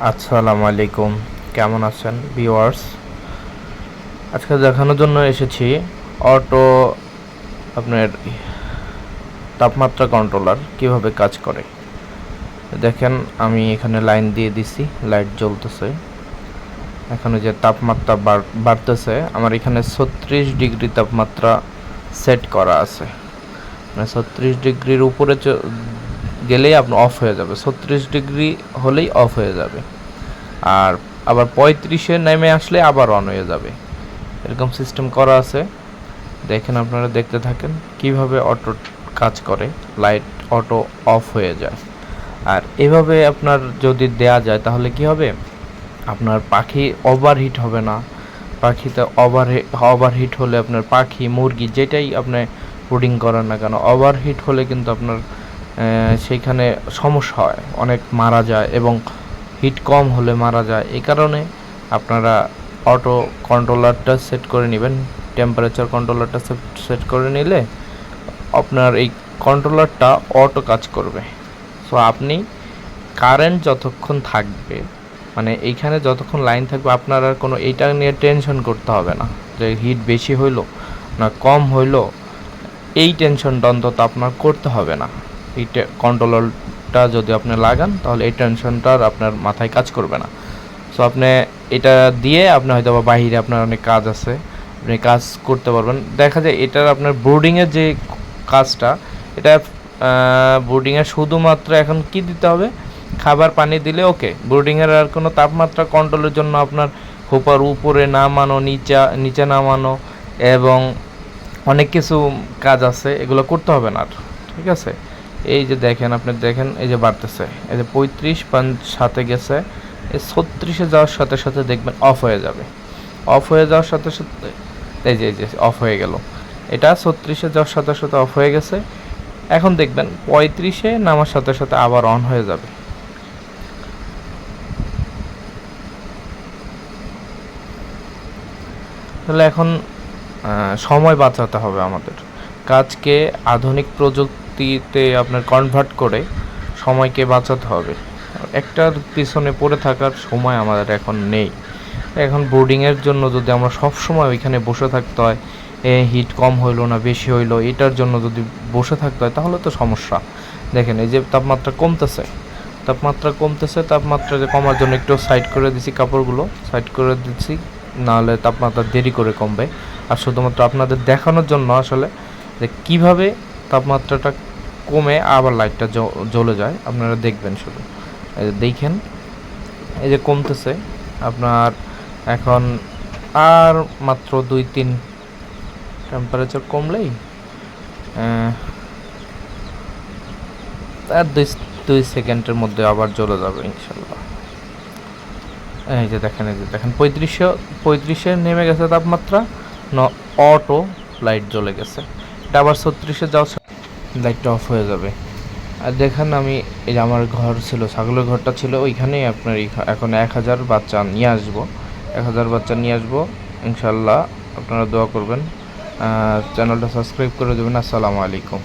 আসসালামু আলাইকুম। কেমন আছেন ভিউয়ার্স? আজকে দেখানোর জন্য এসেছি অটো আপনার তাপমাত্রা কন্ট্রোলার কীভাবে কাজ করে। দেখেন, আমি এখানে লাইন দিয়ে দিছি, লাইট জ্বলতেছে। এখানে যে তাপমাত্রা বাড়- বাড়তেছে, আমার এখানে ছত্রিশ ডিগ্রি তাপমাত্রা সেট করা আছে। মানে ছত্রিশ ডিগ্রির উপরে গেলেই আপনার অফ হয়ে যাবে। ছত্রিশ ডিগ্রি হলেই অফ হয়ে যাবে। আর আবার পঁয়ত্রিশে নেমে আসলে আবার অন হয়ে যাবে। এরকম সিস্টেম করা আছে। দেখেন আপনারা দেখতে থাকেন কীভাবে অটো কাজ করে। লাইট অটো অফ হয়ে যায়। আর এভাবে আপনার যদি দেয়া যায় তাহলে কি হবে? আপনার পাখি ওভারহিট হবে না। পাখিতে ওভার ওভারহিট হলে আপনার পাখি, মুরগি যেটাই আপনি ব্রুডিং করেন না কেন ওভারহিট হলে কিন্তু আপনার সেইখানে সমস্যা হয়, অনেক মারা যায় এবং হিট কম হলে মারা যায়। এই কারণে আপনারা অটো কন্ট্রোলারটা সেট করে নেবেন। টেম্পারেচার কন্ট্রোলারটা সেট করে নিলে আপনার এই কন্ট্রোলারটা অটো কাজ করবে। সো আপনি কারেন্ট যতক্ষণ থাকবে মানে এইখানে যতক্ষণ লাইন থাকবে, আপনার আর কোনো এইটা নিয়ে টেনশন করতে হবে না। যে হিট বেশি হইল না কম হইল, এই টেনশনটা অন্তত আপনার করতে হবে না। এই কন্ট্রোলারটা যদি আপনি লাগান, তাহলে এই টেনশনটা আর আপনার মাথায় কাজ করবে না। সো আপনি এটা দিয়ে আপনি হয়তো বা বাইরে আপনার অনেক কাজ আছে, আপনি কাজ করতে পারবেন। দেখা যায় এটার আপনার বোর্ডিংয়ের যে কাজটা, এটা বোর্ডিংয়ে শুধুমাত্র এখন কি দিতে হবে? খাবার, পানি দিলে ওকে বোর্ডিংয়ের আর কোনো তাপমাত্রা কন্ট্রোলের জন্য আপনার হোপার উপরে নামানো, নিচা, নিচে নামানো এবং অনেক কিছু কাজ আছে, এগুলো করতে হবে না আর, ঠিক আছে? এই যে দেখেন, আপনি দেখেন, এই যে বাড়তেছে। এই যে পঁয়ত্রিশ পাঁচ সাথে গেছে। এই ছত্রিশে যাওয়ার সাথে সাথে দেখবেন অফ হয়ে যাবে। অফ হয়ে যাওয়ার সাথে সাথে এই যে এই যে অফ হয়ে গেল। এটা ছত্রিশে যাওয়ার সাথে সাথে অফ হয়ে গেছে। এখন দেখবেন পঁয়ত্রিশে নামার সাথে সাথে আবার অন হয়ে যাবে। তাহলে এখন সময় বাঁচাতে হবে আমাদের। কাজকে আধুনিক প্রযুক্তিতে আপনার কনভার্ট করে সময়কে বাঁচাতে হবে। একটার পিছনে পড়ে থাকার সময় আমাদের এখন নেই। এখন বোর্ডিংয়ের জন্য যদি আমরা সব সময় ওইখানে বসে থাকতে হয়, এ হিট কম হইল না, বেশি হইল, এটার জন্য যদি বসে থাকতে হয়, তাহলে তো সমস্যা। দেখেন, এই যে তাপমাত্রা কমতেছে তাপমাত্রা কমতেছে, তাপমাত্রা যে কমার জন্য একটু সাইড করে দিছি কাপড়গুলো সাইড করে দিচ্ছি নাহলে তাপমাত্রা দেরি করে কমবে। আর শুধুমাত্র আপনাদের দেখানোর জন্য আসলে যে কীভাবে তাপমাত্রাটা কমে আবার লাইটটা জ্বলে যায়। আপনারা দেখবেন শুধু। দেখেন, এই যে কমতেছে। আপনার এখন আর মাত্র দুই, তিন টেম্পারেচার কমলেই আর দুই দুই সেকেন্ডের মধ্যে আবার জ্বলে যাবে ইনশাল্লাহ। এই যে দেখেন, এই যে দেখেন পঁয়ত্রিশে পঁয়ত্রিশে নেমে গেছে তাপমাত্রা, ন, অটো লাইট জ্বলে গেছে। এটা আবার ছত্রিশে যাওয়ার লাইটটা অফ হয়ে যাবে। আর দেখেন আমি, এই যে আমার ঘর ছিল, ছাগলের ঘরটা ছিল, ওইখানেই আপনার এখন এক হাজার বাচ্চা নিয়ে আসব। এক হাজার বাচ্চা নিয়ে আসব ইনশাল্লাহ আপনারা দোয়া করবেন। চ্যানেলটা সাবস্ক্রাইব করে দেবেন। আসসালামু আলাইকুম।